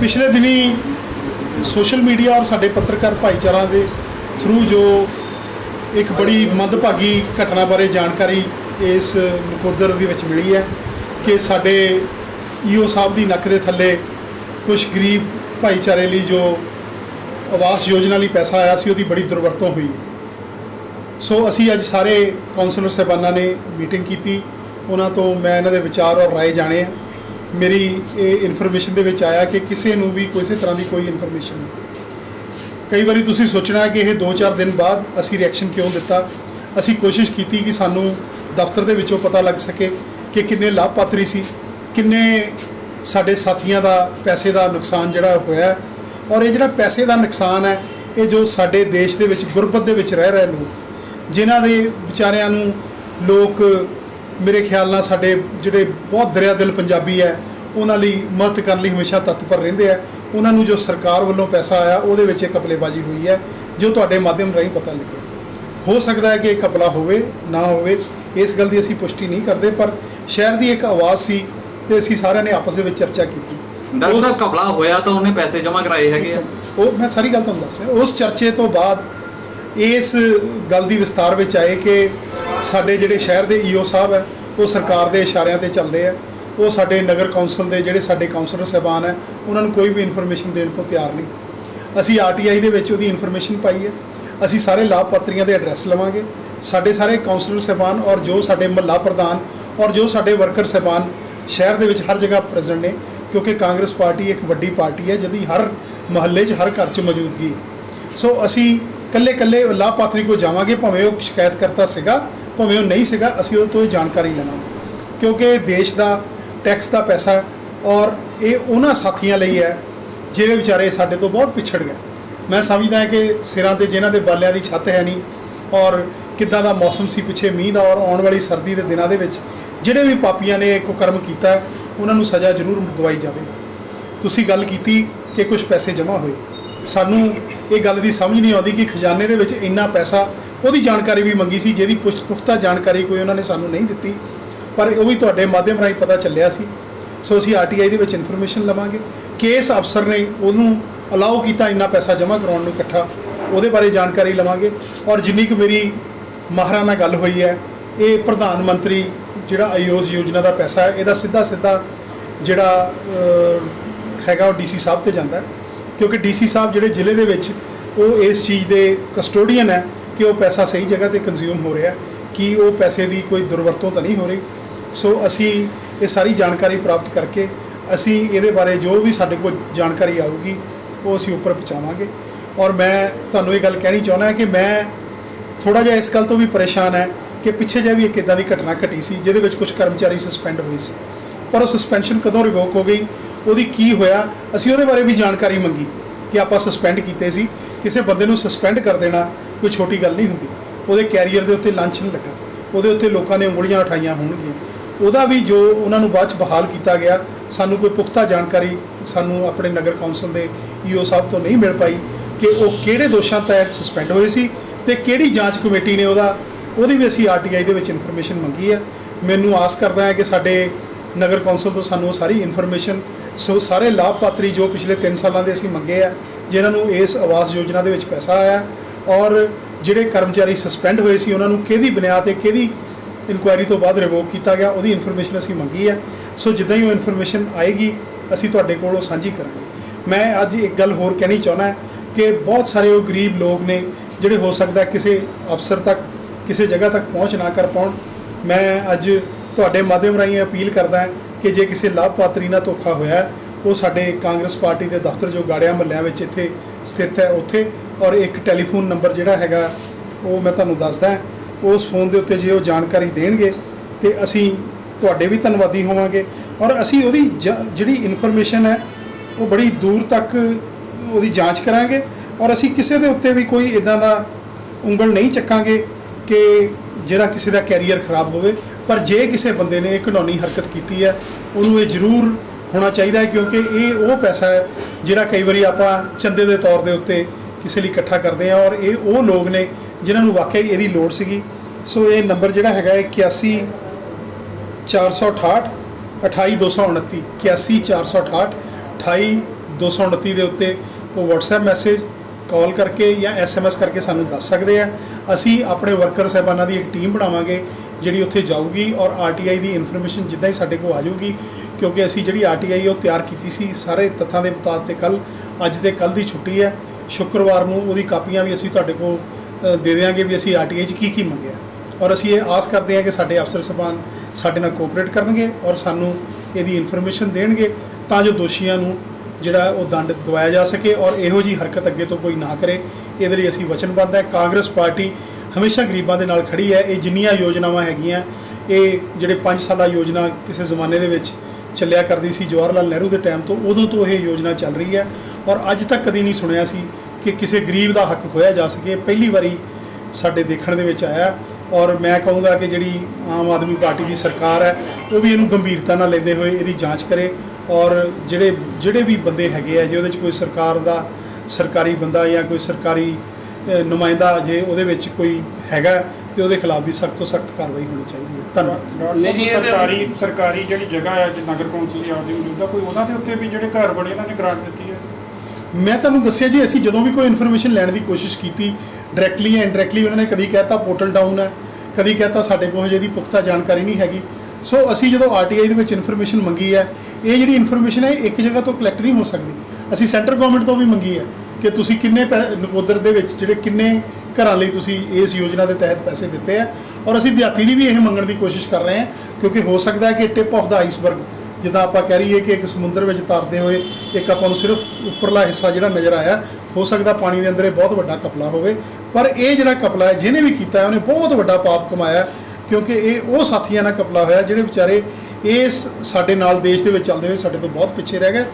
ਪਿਛਲੇ ਦਿਨੀ social media ਔਰ ਸਾਡੇ ਪੱਤਰਕਾਰ ਭਾਈਚਾਰਾ ਦੇ ਥਰੂ ਜੋ ਇੱਕ ਬੜੀ ਮੰਦਭਾਗੀ ਘਟਨਾ ਬਾਰੇ ਜਾਣਕਾਰੀ ਇਸ ਨਕੋਦਰ ਦੇ ਵਿੱਚ ਮਿਲੀ ਹੈ ਕਿ ਸਾਡੇ ਈਓ ਸਾਹਿਬ ਦੀ ਨੱਕ ਦੇ ਥੱਲੇ ਕੁਝ ਗਰੀਬ ਭਾਈਚਾਰੇ ਲਈ ਜੋ ਆਵਾਸ ਯੋਜਨਾ ਲਈ ਪੈਸਾ ਆਇਆ ਸੀ ਉਹਦੀ ਬੜੀ ਦੁਰਵਰਤੋਂ ਹੋਈ ਹੈ ਸੋ ਅਸੀਂ ਅੱਜ ਸਾਰੇ ਕਾਉਂਸਲਰ ਸਾਹਿਬਾਨਾਂ ਨੇ ਮੀਟਿੰਗ ਕੀਤੀ ਉਹਨਾਂ ਤੋਂ ਮੈਂ ਇਹਨਾਂ ਦੇ ਵਿਚਾਰ ਔਰ رائے ਜਾਣੇ ਆ ਮੇਰੀ ਇਹ ਇਨਫੋਰਮੇਸ਼ਨ ਦੇ ਵਿੱਚ ਆਇਆ ਕਿ ਕਿਸੇ ਨੂੰ ਵੀ ਕਿਸੇ ਤਰ੍ਹਾਂ ਦੀ ਕੋਈ ਇਨਫੋਰਮੇਸ਼ਨ ਨਹੀਂ। ਕਈ ਵਾਰੀ ਤੁਸੀਂ ਸੋਚਣਾ ਕਿ ਇਹ 2-4 ਦਿਨ ਬਾਅਦ ਅਸੀਂ ਰਿਐਕਸ਼ਨ ਕਿਉਂ ਦਿੱਤਾ? ਅਸੀਂ ਕੋਸ਼ਿਸ਼ ਕੀਤੀ ਕਿ ਸਾਨੂੰ ਦਫ਼ਤਰ ਦੇ ਵਿੱਚੋਂ ਪਤਾ ਲੱਗ ਸਕੇ ਕਿ ਕਿੰਨੇ ਲਾਭਪਾਤਰੀ ਸੀ, ਕਿੰਨੇ ਸਾਡੇ ਸਾਥੀਆਂ ਦਾ ਪੈਸੇ ਦਾ ਨੁਕਸਾਨ ਜਿਹੜਾ ਹੋਇਆ ਔਰ ਇਹ ਜਿਹੜਾ ਪੈਸੇ ਦਾ ਨੁਕਸਾਨ ਹੈ, ਇਹ ਜੋ ਸਾਡੇ ਦੇਸ਼ ਦੇ ਵਿੱਚ ਗੁਰਬਤ ਦੇ ਵਿੱਚ ਰਹਿ ਰਹੇ ਲੋਕ, ਜਿਨ੍ਹਾਂ ਦੇ ਵਿਚਾਰਿਆਂ ਨੂੰ ਲੋਕ ਮੇਰੇ ਖਿਆਲ ਨਾਲ ਸਾਡੇ ਜਿਹੜੇ ਬਹੁਤ ਦਰਿਆ ਦਿਲ ਪੰਜਾਬੀ ਹੈ ਉਹਨਾਂ ਲਈ ਮਦਦ ਕਰਨ ਲਈ ਹਮੇਸ਼ਾ ਤਤਪਰ ਰਹਿੰਦੇ ਆ। ਉਹਨਾਂ ਨੂੰ ਜੋ ਸਰਕਾਰ ਵੱਲੋਂ ਪੈਸਾ ਆਇਆ ਉਹਦੇ ਵਿੱਚ ਇਹ ਕਪਲੇਬਾਜ਼ੀ ਹੋਈ ਹੈ ਜੋ ਤੁਹਾਡੇ ਮਾਧਿਅਮ ਰਾਹੀਂ ਪਤਾ ਲੱਗਿਆ। ਹੋ ਸਕਦਾ ਹੈ ਕਿ ਇਹ ਕਪਲਾ ਹੋਵੇ ਨਾ ਹੋਵੇ ਇਸ ਗੱਲ ਦੀ ਅਸੀਂ ਪੁਸ਼ਟੀ ਨਹੀਂ ਕਰਦੇ ਪਰ ਸ਼ਹਿਰ ਦੀ ਇੱਕ ਆਵਾਜ਼ ਸੀ ਤੇ ਅਸੀਂ ਸਾਰਿਆਂ ਨੇ ਆਪਸ ਦੇ ਵਿੱਚ ਚਰਚਾ ਕੀਤੀ। ਡਾਕਟਰ ਉਸ- ਸਾਹਿਬ ਕਪਲਾ ਹੋਇਆ ਤਾਂ ਉਹਨੇ ਪੈਸੇ ਜਮ੍ਹਾਂ ਕਰਾਏ ਹੈਗੇ ਆ। ਉਹ ਮੈਂ ਸਾਰੀ ਗੱਲ ਤੁਹਾਨੂੰ ਦੱਸ ਰਿਹਾ। ਉਸ ਚਰਚੇ ਤੋਂ ਬਾਅਦ ਇਸ ਗੱਲ ਦੀ ਵਿਸਤਾਰ ਵਿੱਚ ਆਏ ਕਿ ਸਾਡੇ ਜਿਹੜੇ ਸ਼ਹਿਰ ਦੇ ਈਓ ਸਾਹਿਬ ਹੈ, ਉਹ ਸਰਕਾਰ ਦੇ ਇਸ਼ਾਰਿਆਂ ਤੇ ਚੱਲਦੇ ਆ। ਉਹ ਸਾਡੇ ਨਗਰ ਕੌਂਸਲ ਦੇ ਜਿਹੜੇ ਸਾਡੇ ਕਾਉਂਸਲਰ ਸਾਹਿਬਾਨ ਹੈ, ਉਹਨਾਂ ਨੂੰ ਕੋਈ ਵੀ ਇਨਫੋਰਮੇਸ਼ਨ ਦੇਣ ਤੋਂ ਤਿਆਰ ਨਹੀਂ। ਅਸੀਂ ਆਰਟੀਆਈ ਦੇ ਵਿੱਚ ਉਹਦੀ ਇਨਫੋਰਮੇਸ਼ਨ ਪਾਈ ਹੈ। ਅਸੀਂ ਸਾਰੇ ਲਾਭਪਾਤਰੀਆਂ ਦੇ ਐਡਰੈਸ ਲਵਾਂਗੇ। ਸਾਡੇ ਸਾਰੇ ਕਾਉਂਸਲਰ ਸਾਹਿਬਾਨ ਔਰ ਜੋ ਸਾਡੇ ਮਹੱਲਾ ਪ੍ਰਧਾਨ ਔਰ ਜੋ ਸਾਡੇ ਵਰਕਰ ਸਾਹਿਬਾਨ ਸ਼ਹਿਰ ਦੇ ਵਿੱਚ ਹਰ ਜਗ੍ਹਾ ਪ੍ਰੈਜ਼ੈਂਟ ਨੇ, ਕਿਉਂਕਿ ਕਾਂਗਰਸ ਪਾਰਟੀ ਇੱਕ ਵੱਡੀ ਪਾਰਟੀ ਹੈ, ਜਿਹਦੀ ਹਰ ਮਹੱਲੇ 'ਚ, ਹਰ ਘਰ 'ਚ ਮੌਜੂਦਗੀ ਸੋ ਅਸੀਂ ਕੱਲੇ ਕੱਲੇ ਲਾਭਪਾਤਰੀ ਕੋ ਜਾਵਾਂਗੇ, ਭਾਵੇਂ ਉਹ ਸ਼ਿਕਾਇਤ ਕਰਤਾ ਸੀਗਾ ਭਾਵੇਂ ਉਹ ਨਹੀਂ ਸੀਗਾ, ਅਸੀਂ ਉਹਦੇ ਤੋਂ ਇਹ ਜਾਣਕਾਰੀ ਲੈਣਾ। ਕਿਉਂਕਿ ਦੇਸ਼ ਦਾ ਟੈਕਸ ਦਾ ਪੈਸਾ ਔਰ ਇਹ ਉਹਨਾਂ ਸਾਥੀਆਂ ਲਈ ਹੈ ਜਿਹੜੇ ਵਿਚਾਰੇ ਸਾਡੇ ਤੋਂ ਬਹੁਤ ਪਿਛੜ ਗਏ। ਮੈਂ ਸਮਝਦਾ ਹਾਂ ਕਿ ਸਿਰਾਂ ਤੇ ਜਿਨ੍ਹਾਂ ਦੇ ਬਾਲਿਆਂ ਦੀ ਛੱਤ ਹੈ ਨਹੀਂ ਔਰ ਕਿੱਦਾਂ ਦਾ ਮੌਸਮ ਸੀ ਪਿੱਛੇ ਮੀਂਹ ਦਾ ਔਰ ਆਉਣ ਵਾਲੀ ਸਰਦੀ ਦੇ ਦਿਨਾਂ ਦੇ ਵਿੱਚ, ਜਿਹੜੇ ਵੀ ਪਾਪੀਆਂ ਨੇ ਕੋ ਕਰਮ ਕੀਤਾ ਉਹਨਾਂ ਨੂੰ ਸਜ਼ਾ ਜ਼ਰੂਰ ਦਵਾਈ ਜਾਵੇਗੀ। ਤੁਸੀਂ ਗੱਲ ਕੀਤੀ ਕਿ ਕੁਝ ਪੈਸੇ ਜਮ੍ਹਾਂ ਹੋਏ। ਸਾਨੂੰ ਇਹ ਗੱਲ ਦੀ ਸਮਝ ਨਹੀਂ ਆਉਂਦੀ ਕਿ ਖਜ਼ਾਨੇ ਦੇ ਵਿੱਚ ਇੰਨਾ ਪੈਸਾ ਉਹਦੀ ਜਾਣਕਾਰੀ ਵੀ ਮੰਗੀ ਸੀ, ਜਿਹਦੀ ਪੁਸ਼ਟ ਪੁਖਤਾ ਜਾਣਕਾਰੀ ਕੋਈ ਉਹਨਾਂ ਨੇ ਸਾਨੂੰ ਨਹੀਂ ਦਿੱਤੀ, ਪਰ ਉਹ ਵੀ ਤੁਹਾਡੇ ਮਾਧਿਅਮ ਰਾਹੀਂ ਪਤਾ ਚੱਲਿਆ ਸੀ। ਸੋ ਅਸੀਂ ਆਰਟੀਆਈ ਦੇ ਵਿੱਚ ਇਨਫੋਰਮੇਸ਼ਨ ਲਵਾਂਗੇ। ਕੇਸ ਅਫਸਰ ਨੇ ਉਹਨੂੰ ਅਲਾਉ ਕੀਤਾ ਇੰਨਾ ਪੈਸਾ ਜਮ੍ਹਾਂ ਕਰਾਉਣ ਨੂੰ ਇਕੱਠਾ, ਉਹਦੇ ਬਾਰੇ ਜਾਣਕਾਰੀ ਲਵਾਂਗੇ। ਔਰ ਜਿੰਨੀ ਕੁ ਮੇਰੀ ਮਾਹਰਾਂ ਨਾਲ ਗੱਲ ਹੋਈ ਹੈ, ਇਹ ਪ੍ਰਧਾਨ ਮੰਤਰੀ ਜਿਹੜਾ ਆਯੋਜ ਯੋਜਨਾ ਦਾ ਪੈਸਾ ਹੈ, ਇਹਦਾ ਸਿੱਧਾ ਸਿੱਧਾ ਜਿਹੜਾ ਹੈਗਾ ਉਹ ਡੀਸੀ ਸਾਹਿਬ ਤੇ ਜਾਂਦਾ ਹੈ। ਕਿਉਂਕਿ ਡੀਸੀ ਸਾਹਿਬ ਜਿਹੜੇ ਜ਼ਿਲ੍ਹੇ ਦੇ ਵਿੱਚ ਉਹ ਇਸ ਚੀਜ਼ ਦੇ ਕਸਟੋਡੀਅਨ ਹੈ ਕਿ ਉਹ ਪੈਸਾ ਸਹੀ ਜਗ੍ਹਾ ਤੇ ਕੰਜ਼ਿਊਮ ਹੋ ਰਿਹਾ? ਕਿ ਉਹ ਪੈਸੇ ਦੀ ਕੋਈ ਦੁਰਵਰਤੋਂ ਤਾਂ ਨਹੀਂ ਹੋ ਰਹੀ? ਸੋ ਅਸੀਂ ਇਹ ਸਾਰੀ ਜਾਣਕਾਰੀ ਪ੍ਰਾਪਤ ਕਰਕੇ ਅਸੀਂ ਇਹਦੇ ਬਾਰੇ ਜੋ ਵੀ ਸਾਡੇ ਕੋਲ ਜਾਣਕਾਰੀ ਆਊਗੀ, ਉਹ ਅਸੀਂ ਉੱਪਰ ਪਹੁੰਚਾਵਾਂਗੇ। ਔਰ ਮੈਂ ਤੁਹਾਨੂੰ ਇਹ ਗੱਲ ਕਹਿਣੀ ਚਾਹੁੰਦਾ ਕਿ ਮੈਂ ਥੋੜਾ ਜਿਹਾ ਇਸ ਗੱਲ ਤੋਂ ਵੀ ਪਰੇਸ਼ਾਨ ਹੈ ਕਿ ਪਿੱਛੇ ਜਿਹਾ ਵੀ ਇੱਕ ਇਦਾਂ ਦੀ ਘਟਨਾ ਘਟੀ ਸੀ, ਜਿਹਦੇ ਵਿੱਚ ਕੁਝ ਕਰਮਚਾਰੀ ਸਸਪੈਂਡ ਹੋਏ ਸੀ। ਪਰ ਉਹ ਸਸਪੈਂਸ਼ਨ ਕਦੋਂ ਰਿਵੋਕ ਹੋ ਗਈ, ਉਹਦੀ ਕੀ ਹੋਇਆ, ਅਸੀਂ ਉਹਦੇ ਬਾਰੇ ਵੀ ਜਾਣਕਾਰੀ ਮੰਗੀ ਕਿ ਆਪਾਂ ਸਸਪੈਂਡ ਕੀਤੇ ਸੀ। ਕਿਸੇ ਬੰਦੇ ਨੂੰ ਸਸਪੈਂਡ ਕਰ ਦੇਣਾ ਕੋਈ ਛੋਟੀ ਗੱਲ ਨਹੀਂ ਹੁੰਦੀ। ਉਹਦੇ ਕੈਰੀਅਰ ਦੇ ਉੱਤੇ ਲਾਂਛਨ ਲੱਗਾ। ਉਹਦੇ ਉੱਤੇ ਲੋਕਾਂ ਨੇ ਉਂਗਲੀਆਂ ਉਠਾਈਆਂ ਹੋਣਗੀਆਂ। ਉਹਦਾ ਵੀ ਜੋ ਉਹਨਾਂ ਨੂੰ ਬਾਅਦ ਚ ਬਹਾਲ ਕੀਤਾ ਗਿਆ, ਸਾਨੂੰ ਕੋਈ ਪੁਖਤਾ ਜਾਣਕਾਰੀ ਸਾਨੂੰ ਆਪਣੇ ਨਗਰ ਕੌਂਸਲ ਦੇ ਈਓ ਸਾਹਿਬ ਤੋਂ ਨਹੀਂ ਮਿਲ ਪਾਈ ਕਿ ਉਹ ਕਿਹੜੇ ਦੋਸ਼ਾਂ ਤਹਿਤ ਸਸਪੈਂਡ ਹੋਏ ਸੀ ਤੇ ਕਿਹੜੀ ਜਾਂਚ ਕਮੇਟੀ ਨੇ ਉਹਦਾ, ਉਹਦੀ ਵੀ ਅਸੀਂ ਆਰਟੀਆਈ ਦੇ ਵਿੱਚ ਇਨਫੋਰਮੇਸ਼ਨ ਮੰਗੀ ਹੈ ਮੈਨੂੰ ਆਸ ਕਰਦਾ ਹੈ ਕਿ ਸਾਡੇ ਨਗਰ ਕੌਂਸਲ ਤੋਂ ਸਾਨੂੰ ਉਹ ਸਾਰੀ ਇਨਫੋਰਮੇਸ਼ਨ ਸੋ ਸਾਰੇ ਲਾਭਪਾਤਰੀ ਜੋ ਪਿਛਲੇ 3 ਸਾਲਾਂ ਦੇ ਅਸੀਂ ਮੰਗੇ ਆ, ਜਿਨ੍ਹਾਂ ਨੂੰ ਇਸ ਆਵਾਸ ਯੋਜਨਾ ਦੇ ਵਿੱਚ ਪੈਸਾ ਆਇਆ ਔਰ ਜਿਹੜੇ ਕਰਮਚਾਰੀ ਸਸਪੈਂਡ ਹੋਏ ਸੀ, ਉਹਨਾਂ ਨੂੰ ਕਿਹਦੀ ਬੁਨਿਆਦ ਤੇ ਕਿਹਦੀ ਇਨਕੁਆਇਰੀ ਤੋਂ ਬਾਅਦ ਰਿਵੋਕ ਕੀਤਾ ਗਿਆ, ਉਹਦੀ ਇਨਫੋਰਮੇਸ਼ਨ ਅਸੀਂ ਮੰਗੀ ਹੈ। ਸੋ ਜਿੱਦਾਂ ਹੀ ਉਹ ਇਨਫੋਰਮੇਸ਼ਨ ਆਏਗੀ, ਅਸੀਂ ਤੁਹਾਡੇ ਕੋਲ ਉਹ ਸਾਂਝੀ ਕਰਾਂਗੇ। ਮੈਂ ਅੱਜ ਇੱਕ ਗੱਲ ਹੋਰ ਕਹਿਣੀ ਚਾਹੁੰਦਾ ਕਿ ਬਹੁਤ ਸਾਰੇ ਉਹ ਗਰੀਬ ਲੋਕ ਨੇ, ਜਿਹੜੇ ਹੋ ਸਕਦਾ ਕਿਸੇ ਅਫਸਰ ਤੱਕ, ਕਿਸੇ ਜਗ੍ਹਾ ਤੱਕ ਪਹੁੰਚ ਨਾ ਕਰ ਪਾਉਣ। ਮੈਂ ਅੱਜ ਤੁਹਾਡੇ ਮਾਧਿਅਮ ਰਾਹੀਂ ਅਪੀਲ ਕਰਦਾ ਹਾਂ ਕਿ ਜੇ ਕਿਸੇ ਲਾਭਪਾਤਰੀ ਨਾਲ ਧੋਖਾ ਹੋਇਆ ਉਹ ਸਾਡੇ ਕਾਂਗਰਸ ਪਾਰਟੀ ਦੇ ਦਫ਼ਤਰ ਜੋ ਗਾੜਿਆਂ ਮਹੱਲਿਆਂ ਵਿੱਚ ਇੱਥੇ ਸਥਿਤ ਹੈ, ਉੱਥੇ ਔਰ ਇੱਕ ਟੈਲੀਫੋਨ ਨੰਬਰ ਜਿਹੜਾ ਹੈਗਾ, ਉਹ ਮੈਂ ਤੁਹਾਨੂੰ ਦੱਸਦਾ ਉਸ ਫੋਨ ਦੇ ਉੱਤੇ ਜੇ ਉਹ ਜਾਣਕਾਰੀ ਦੇਣਗੇ, ਤੇ ਅਸੀਂ ਤੁਹਾਡੇ ਵੀ ਧੰਨਵਾਦੀ ਹੋਵਾਂਗੇ। ਔਰ ਅਸੀਂ ਉਹਦੀ ਜ- ਜਿਹੜੀ ਇਨਫੋਰਮੇਸ਼ਨ ਹੈ, ਉਹ ਬੜੀ ਦੂਰ ਤੱਕ ਉਹਦੀ ਜਾਂਚ ਕਰਾਂਗੇ। ਔਰ ਅਸੀਂ ਕਿਸੇ ਦੇ ਉੱਤੇ ਵੀ ਕੋਈ ਇਦਾਂ ਦਾ ਉਂਗਲ ਨਹੀਂ ਚੱਕਾਂਗੇ ਕਿ ਜਿਹੜਾ ਕਿਸੇ ਦਾ ਕੈਰੀਅਰ ਖਰਾਬ ਹੋਵੇ। ਪਰ ਜੇ ਕਿਸੇ ਬੰਦੇ ਨੇ ਇਹ ਘਿਨੌਣੀ ਹਰਕਤ ਕੀਤੀ ਹੈ, ਉਹਨੂੰ ਇਹ ਜ਼ਰੂਰ ਹੋਣਾ ਚਾਹੀਦਾ ਹੈ, ਕਿਉਂਕਿ ਇਹ ਉਹ ਪੈਸਾ ਹੈ ਜਿਹੜਾ ਕਈ ਵਾਰੀ ਆਪਾਂ ਚੰਦੇ ਦੇ ਤੌਰ ਦੇ ਉੱਤੇ ਕਿਸੇ ਲਈ ਇਕੱਠਾ ਕਰਦੇ ਹਾਂ ਔਰ ਇਹ ਉਹ ਲੋਕ ਨੇ ਜਿਨ੍ਹਾਂ ਨੂੰ ਵਾਕਈ ਇਹਦੀ ਲੋੜ ਸੀਗੀ। ਸੋ ਇਹ ਨੰਬਰ ਜਿਹੜਾ ਹੈਗਾ ਹੈ 81 468 28229 81468 28229 229 ਦੇ ਉੱਤੇ ਉਹ WhatsApp ਮੈਸੇਜ ਕਾਲ ਕਰਕੇ ਜਾਂ SMS ਕਰਕੇ ਸਾਨੂੰ ਦੱਸ ਸਕਦੇ ਆ। ਅਸੀਂ ਆਪਣੇ ਵਰਕਰ ਸਾਹਿਬਾਨਾਂ ਦੀ ਇੱਕ ਟੀਮ ਬਣਾਵਾਂਗੇ ਜਿਹੜੀ ਉੱਥੇ ਜਾਊਗੀ ਔਰ RTI ਦੀ ਇਨਫੋਰਮੇਸ਼ਨ ਜਿੱਦਾਂ ਹੀ ਸਾਡੇ ਕੋਲ ਆ ਜਾਊਗੀ, ਕਿਉਂਕਿ ਅਸੀਂ ਜਿਹੜੀ RTI ਉਹ ਤਿਆਰ ਕੀਤੀ ਸੀ, ਸਾਰੇ ਤੱਥਾਂ ਦੇ ਮੁਤਾਬਕ ਤੇ ਕੱਲ ਅੱਜ ਤੇ ਕੱਲ ਦੀ ਛੁੱਟੀ ਹੈ। ਸ਼ੁੱਕਰਵਾਰ ਨੂੰ ਉਹਦੀ ਕਾਪੀਆਂ ਵੀ ਅਸੀਂ ਤੁਹਾਡੇ ਕੋਲ ਦੇ ਦੇਵਾਂਗੇ ਵੀ ਅਸੀਂ RTI 'ਚ ਕੀ ਕੀ ਮੰਗਿਆ। ਔਰ ਅਸੀਂ ਇਹ ਆਸ ਕਰਦੇ ਹਾਂ ਕਿ ਸਾਡੇ ਅਫਸਰ ਸਭਾਨ ਸਾਡੇ ਨਾਲ ਕੋਆਪਰੇਟ ਕਰਨਗੇ ਔਰ ਸਾਨੂੰ ਇਹਦੀ ਇਨਫੋਰਮੇਸ਼ਨ ਦੇਣਗੇ ਤਾਂ ਜੋ ਦੋਸ਼ੀਆਂ ਨੂੰ ਜਿਹੜਾ ਉਹ ਦੰਡ ਦਵਾਇਆ ਜਾ ਸਕੇ ਔਰ ਇਹੋ ਜੀ ਹਰਕਤ ਅੱਗੇ ਤੋਂ ਕੋਈ ਨਾ ਕਰੇ। ਇਹਦੇ ਲਈ ਅਸੀਂ ਵਚਨਬੱਧ ਹੈ। ਕਾਂਗਰਸ ਪਾਰਟੀ ਹਮੇਸ਼ਾ ਗਰੀਬਾਂ ਦੇ ਨਾਲ ਖੜੀ ਹੈ। ਇਹ ਜਿੰਨੀਆਂ ਯੋਜਨਾਵਾਂ ਹੈਗੀਆਂ, ਇਹ ਜਿਹੜੇ 5 ਸਾਲਾ ਯੋਜਨਾ ਕਿਸੇ ਜ਼ਮਾਨੇ ਦੇ ਵਿੱਚ ਚੱਲਿਆ ਕਰਦੀ ਸੀ ਜਵਾਹਰ ਲਾਲ ਨਹਿਰੂ ਦੇ ਟਾਈਮ ਤੋਂ, ਉਦੋਂ ਤੋਂ ਇਹ ਯੋਜਨਾ ਚੱਲ ਰਹੀ ਹੈ ਔਰ ਅੱਜ ਤੱਕ ਕਦੀ ਨਹੀਂ ਸੁਣਿਆ ਸੀ ਕਿ ਕਿਸੇ ਗਰੀਬ ਦਾ ਹੱਕ ਖੋਇਆ ਜਾ ਸਕੇ। ਪਹਿਲੀ ਵਾਰੀ ਸਾਡੇ ਦੇਖਣ ਦੇ ਵਿੱਚ ਆਇਆ ਔਰ ਮੈਂ ਕਹੂੰਗਾ ਕਿ ਜਿਹੜੀ ਆਮ ਆਦਮੀ ਪਾਰਟੀ ਦੀ ਸਰਕਾਰ ਹੈ, ਉਹ ਵੀ ਇਹਨੂੰ ਗੰਭੀਰਤਾ ਨਾਲ ਲੈਂਦੇ ਹੋਏ ਇਹਦੀ ਜਾਂਚ ਕਰੇ ਔਰ ਜਿਹੜੇ ਜਿਹੜੇ ਵੀ ਬੰਦੇ ਹੈਗੇ ਆ, ਜੇ ਉਹਦੇ 'ਚ ਕੋਈ ਸਰਕਾਰ ਦਾ ਸਰਕਾਰੀ ਬੰਦਾ ਜਾਂ ਕੋਈ ਸਰਕਾਰੀ ਨੁਮਾਇੰਦਾ ਜੇ ਉਹਦੇ ਵਿੱਚ ਕੋਈ ਹੈਗਾ ਤੇ ਉਹਦੇ ਖਿਲਾਫ ਵੀ ਸਖਤ ਤੋਂ ਸਖਤ ਕਾਰਵਾਈ ਹੋਣੀ ਚਾਹੀਦੀ ਹੈ। ਧੰਨਵਾਦ। ਨਹੀਂ ਤਾਂ- ਸਰਕਾਰੀ ਸਰਕਾਰੀ ਜਿਹੜੀ ਜਗ੍ਹਾ ਹੈ ਜੇ ਨਗਰ ਕੌਂਸਲ ਦੀ ਆਪਦੀ ਮੌਜੂਦਾ ਕੋਈ ਉਹਨਾਂ ਦੇ ਉੱਤੇ ਵੀ ਜਿਹੜੇ ਘਰ ਬਣੇ ਇਹਨਾਂ ਨੇ ਗ੍ਰਾਂਟ ਦਿੱਤੀ ਹੈ? ਮੈਂ ਤੁਹਾਨੂੰ ਦੱਸਿਆ ਜੀ ਅਸੀਂ ਜਦੋਂ ਵੀ ਕੋਈ ਇਨਫੋਰਮੇਸ਼ਨ ਲੈਣ ਦੀ ਕੋਸ਼ਿਸ਼ ਕੀਤੀ ਡਾਇਰੈਕਟਲੀ ਜਾਂ ਇਨਡਾਇਰੈਕਟਲੀ ਉਹਨਾਂ ਨੇ ਕਦੀ ਕਹਿਤਾ ਪੋਰਟਲ ਡਾਊਨ ਹੈ ਕਦੀ ਕਹਿਤਾ ਸਾਡੇ ਕੋਲ ਹਜੇ ਦੀ ਪੁਖਤਾ ਜਾਣਕਾਰੀ ਨਹੀਂ ਹੈਗੀ। ਸੋ ਅਸੀਂ ਜਦੋਂ ਆਰਟੀਆਈ ਦੇ ਵਿੱਚ ਇਨਫੋਰਮੇਸ਼ਨ ਮੰਗੀ ਹੈ ਇਹ ਜਿਹੜੀ ਇਨਫੋਰਮੇਸ਼ਨ ਹੈ ਇਹ ਇੱਕ ਜਗ੍ਹਾ ਤੋਂ ਕਲੈਕਟ ਨਹੀਂ ਹੋ ਸਕਦੀ। ਅਸੀਂ ਸੈਂਟਰ ਗਵਰਨਮੈਂਟ ਤੋਂ ਵੀ ਮੰਗੀ ਹੈ। ਕਿ ਤੁਸੀਂ ਕਿੰਨੇ ਪੈ- ਨਕੋਦਰ ਦੇ ਵਿੱਚ ਜਿਹੜੇ ਕਿੰਨੇ ਘਰਾਂ ਲਈ ਤੁਸੀਂ ਇਸ ਯੋਜਨਾ ਦੇ ਤਹਿਤ ਪੈਸੇ ਦਿੱਤੇ ਆ? ਔਰ ਅਸੀਂ ਦਿਹਾਤੀ ਦੀ ਵੀ ਇਹ ਮੰਗਣ ਦੀ ਕੋਸ਼ਿਸ਼ ਕਰ ਰਹੇ ਹਾਂ, ਕਿਉਂਕਿ ਹੋ ਸਕਦਾ ਹੈ ਕਿ ਟਿਪ ਆਫ ਦਾ ਆਈਸਬਰਗ, ਜਿੱਦਾਂ ਆਪਾਂ ਕਹਿ ਰਹੀਏ ਕਿ ਇੱਕ ਸਮੁੰਦਰ ਵਿੱਚ ਤਰਦੇ ਹੋਏ ਇੱਕ ਆਪਾਂ ਨੂੰ ਸਿਰਫ ਉੱਪਰਲਾ ਹਿੱਸਾ ਜਿਹੜਾ ਨਜ਼ਰ ਆਇਆ, ਹੋ ਸਕਦਾ ਪਾਣੀ ਦੇ ਅੰਦਰ ਇਹ ਬਹੁਤ ਵੱਡਾ ਕਪਲਾ ਹੋਵੇ। ਪਰ ਇਹ ਜਿਹੜਾ ਕਪਲਾ ਹੈ, ਜਿਹਨੇ ਵੀ ਕੀਤਾ ਉਹਨੇ ਬਹੁਤ ਵੱਡਾ ਪਾਪ ਕਮਾਇਆ, ਕਿਉਂਕਿ ਇਹ ਉਹ ਸਾਥੀਆਂ ਨਾਲ ਕਪਲਾ ਹੋਇਆ, ਜਿਹੜੇ ਵਿਚਾਰੇ ਇਸ ਸਾਡੇ ਨਾਲ ਦੇਸ਼ ਦੇ ਵਿੱਚ ਚੱਲਦੇ ਹੋਏ ਸਾਡੇ ਤੋਂ ਬਹੁਤ ਪਿੱਛੇ ਰਹਿ ਗਏ।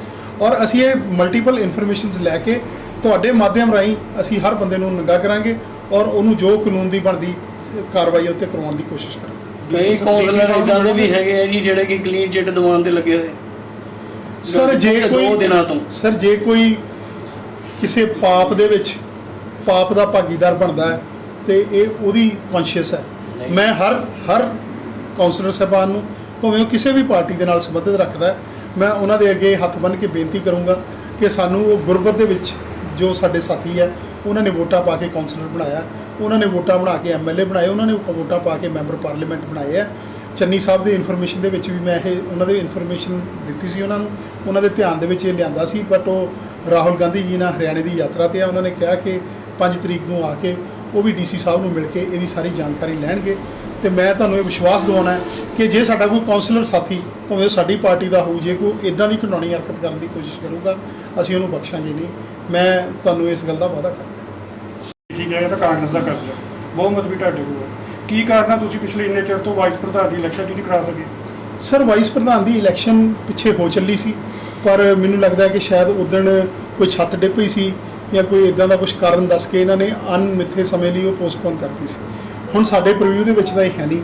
ਔਰ ਅਸੀਂ ਇਹ ਮਲਟੀਪਲ ਇਨਫੋਰਮੇਸ਼ਨਸ ਲੈ ਕੇ ਤੁਹਾਡੇ ਮਾਧਿਅਮ ਰਾਹੀਂ ਅਸੀਂ ਹਰ ਬੰਦੇ ਨੂੰ ਨੰਗਾ ਕਰਾਂਗੇ ਔਰ ਉਹਨੂੰ ਜੋ ਕਾਨੂੰਨ ਦੀ ਬਣਦੀ ਕਾਰਵਾਈ ਉੱਤੇ ਕਰਵਾਉਣ ਦੀ ਕੋਸ਼ਿਸ਼ ਕਰਾਂਗੇ। ਕਈ ਕੌਂਸਲਰ ਇਦਾਂ ਦੇ ਵੀ ਹੈਗੇ ਆ ਜੀ ਜਿਹੜੇ ਕਿ ਕਲੀਨ ਚਿੱਟ ਦਵਾਉਣ ਤੇ ਲੱਗੇ ਹੋਏ। ਸਰ ਜੇ ਕੋਈ ਦੋ ਦਿਨਾਂ ਤੋਂ। ਸਰ ਜੇ ਕੋਈ ਕਿਸੇ ਪਾਪ ਦੇ ਵਿੱਚ ਪਾਪ ਦਾ ਭਾਗੀਦਾਰ ਬਣਦਾ ਹੈ ਤੇ ਇਹ ਉਹਦੀ ਕੌਨਸ਼ੀਅਸ ਹੈ। ਮੈਂ ਹਰ ਹਰ ਕਾਉਂਸਲਰ ਸਾਹਿਬਾਨ ਨੂੰ ਭਾਵੇਂ ਉਹ ਕਿਸੇ ਵੀ ਪਾਰਟੀ ਦੇ ਨਾਲ ਸੰਬੰਧਿਤ ਰੱਖਦਾ ਮੈਂ ਉਹਨਾਂ ਦੇ ਅੱਗੇ ਹੱਥ ਬੰਨ੍ਹ ਕੇ ਬੇਨਤੀ ਕਰੂੰਗਾ ਕਿ ਸਾਨੂੰ ਉਹ ਗੁਰਬਤ ਦੇ ਵਿੱਚ ਜੋ ਸਾਡੇ ਸਾਥੀ ਹੈ ਉਹਨਾਂ ਨੇ ਵੋਟਾਂ ਪਾ ਕੇ ਕਾਉਂਸਲਰ ਬਣਾਇਆ, ਉਹਨਾਂ ਨੇ ਵੋਟਾਂ ਬਣਾ ਕੇ ਐਮਐਲਏ ਬਣਾਏ, ਉਹਨਾਂ ਨੇ ਵੋਟਾਂ ਪਾ ਕੇ ਮੈਂਬਰ ਪਾਰਲੀਮੈਂਟ ਬਣਾਏ ਆ। ਚੰਨੀ ਸਾਹਿਬ ਦੇ ਇਨਫੋਰਮੇਸ਼ਨ ਦੇ ਵਿੱਚ ਵੀ ਮੈਂ ਇਹ, ਉਹਨਾਂ ਦੇ ਇਨਫੋਰਮੇਸ਼ਨ ਦਿੱਤੀ ਸੀ ਉਹਨਾਂ ਨੂੰ, ਉਹਨਾਂ ਦੇ ਧਿਆਨ ਦੇ ਵਿੱਚ ਇਹ ਲਿਆਂਦਾ ਸੀ ਬਟ ਉਹ ਰਾਹੁਲ ਗਾਂਧੀ ਜੀ ਨਾਲ ਹਰਿਆਣੇ ਦੀ ਯਾਤਰਾ ਤੇ ਆ, ਉਹਨਾਂ ਨੇ ਕਿਹਾ ਕਿ 5 ਤਰੀਕ ਨੂੰ ਆ ਕੇ ਉਹ ਵੀ ਡੀਸੀ ਸਾਹਿਬ ਨੂੰ ਮਿਲ ਕੇ ਇਹਦੀ ਸਾਰੀ ਜਾਣਕਾਰੀ ਲੈਣਗੇ। ਤੇ ਮੈਂ ਤੁਹਾਨੂੰ ਇਹ ਵਿਸ਼ਵਾਸ ਦਿਵਾਉਣਾ ਕਿ ਜੇ ਸਾਡਾ ਕੋਈ ਕਾਉਂਸਲਰ ਸਾਥੀ, ਭਾਵੇਂ ਉਹ ਸਾਡੀ ਪਾਰਟੀ ਦਾ ਹੋਊ, ਜੇ ਕੋਈ ਇਦਾਂ ਦੀ ਘਿਨਾਉਣੀ ਹਰਕਤ ਕਰਨ ਦੀ ਕੋਸ਼ਿਸ਼ ਕਰੂਗਾ, ਅਸੀਂ ਉਹਨੂੰ ਬਖਸ਼ਾਂਗੇ ਨਹੀਂ। ਮੈਂ ਤੁਹਾਨੂੰ ਇਸ ਗੱਲ ਦਾ ਵਾਅਦਾ ਕਰਦਾ ਠੀਕ ਹੈ ਇਹ ਤਾਂ ਕਾਂਗਰਸ ਦਾ ਕਬਜ਼ਾ ਬਹੁਮਤ ਵੀ ਤੁਹਾਡੇ ਕੋਲ ਕੀ ਕਾਰਨ ਤੁਸੀਂ ਪਿਛਲੇ ਇੰਨੇ ਚਿਰ ਤੋਂ ਵਾਈਸ ਪ੍ਰਧਾਨ ਦੀ ਇਲੈਕਸ਼ਨ ਨਹੀਂ ਕਰਾ ਸਕੇ? ਸਰ ਵਾਈਸ ਪ੍ਰਧਾਨ ਦੀ ਇਲੈਕਸ਼ਨ ਪਿੱਛੇ ਹੋ ਚੱਲੀ ਸੀ ਪਰ ਮੈਨੂੰ ਲੱਗਦਾ ਹੈ ਕਿ ਸ਼ਾਇਦ ਉਦਣ ਕੋਈ ਛੱਤ ਡਿੱਪ ਸੀ ਜਾਂ ਕੋਈ ਇਦਾਂ ਦਾ ਕੁਝ ਕਾਰਨ ਦੱਸ ਕੇ ਇਹਨਾਂ ਨੇ ਅਣਮਿੱਥੇ ਸਮੇਂ ਲਈ ਉਹ ਪੋਸਟਪੋਨ ਕਰਤੀ ਸੀ। ਹੁਣ ਸਾਡੇ ਪ੍ਰੀਵਿਊ ਦੇ ਵਿੱਚ ਤਾਂ ਇਹ ਹੈ ਨਹੀਂ।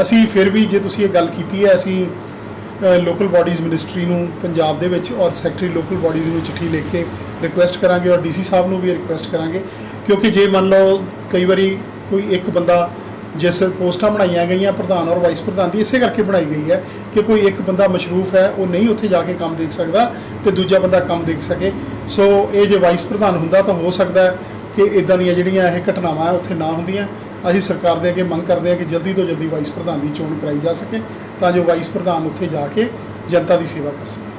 ਅਸੀਂ ਫਿਰ ਵੀ ਜੇ ਤੁਸੀਂ ਇਹ ਗੱਲ ਕੀਤੀ ਹੈ ਅਸੀਂ ਲੋਕਲ ਬਾਡੀਜ਼ ਮਿਨਿਸਟਰੀ ਨੂੰ ਪੰਜਾਬ ਦੇ ਵਿੱਚ ਔਰ ਸੈਕਟਰੀ ਲੋਕਲ ਬਾਡੀਜ਼ ਨੂੰ ਚਿੱਠੀ ਲਿਖ ਕੇ ਰਿਕੁਐਸਟ ਕਰਾਂਗੇ ਔਰ ਡੀਸੀ ਸਾਹਿਬ ਨੂੰ ਵੀ ਰਿਕੁਐਸਟ ਕਰਾਂਗੇ, ਕਿਉਂਕਿ ਜੇ ਮੰਨ ਲਓ ਕਈ ਵਾਰੀ ਕੋਈ ਇੱਕ ਬੰਦਾ ਜਿਸ ਪੋਸਟਾਂ ਬਣਾਈਆਂ ਗਈਆਂ ਪ੍ਰਧਾਨ ਔਰ ਵਾਈਸ ਪ੍ਰਧਾਨ ਦੀ, ਇਸੇ ਕਰਕੇ ਬਣਾਈ ਗਈ ਹੈ ਕਿ ਕੋਈ ਇੱਕ ਬੰਦਾ ਮਸ਼ਰੂਫ ਹੈ, ਉਹ ਨਹੀਂ ਉੱਥੇ ਜਾ ਕੇ ਕੰਮ ਦੇਖ ਸਕਦਾ ਤੇ ਦੂਜਾ ਬੰਦਾ ਕੰਮ ਦੇਖ ਸਕੇ। ਸੋ ਇਹ ਜੇ ਵਾਈਸ ਪ੍ਰਧਾਨ ਹੁੰਦਾ ਤਾਂ ਹੋ ਸਕਦਾ ਹੈ ਕਿ ਇਦਾਂ ਦੀਆਂ ਜਿਹੜੀਆਂ ਇਹ ਘਟਨਾਵਾਂ ਹੈ ਉੱਥੇ ਨਾ ਹੁੰਦੀਆਂ। ਅਸੀਂ ਸਰਕਾਰ ਦੇ ਅੱਗੇ ਮੰਗ ਕਰਦੇ ਹਾਂ ਕਿ ਜਲਦੀ ਤੋਂ ਜਲਦੀ ਵਾਈਸ ਪ੍ਰਧਾਨ ਦੀ ਚੋਣ ਕਰਾਈ ਜਾ ਸਕੇ, ਤਾਂ ਜੋ ਵਾਈਸ ਪ੍ਰਧਾਨ ਉੱਥੇ ਜਾ ਕੇ ਜਨਤਾ ਦੀ ਸੇਵਾ ਕਰ ਸਕੇ।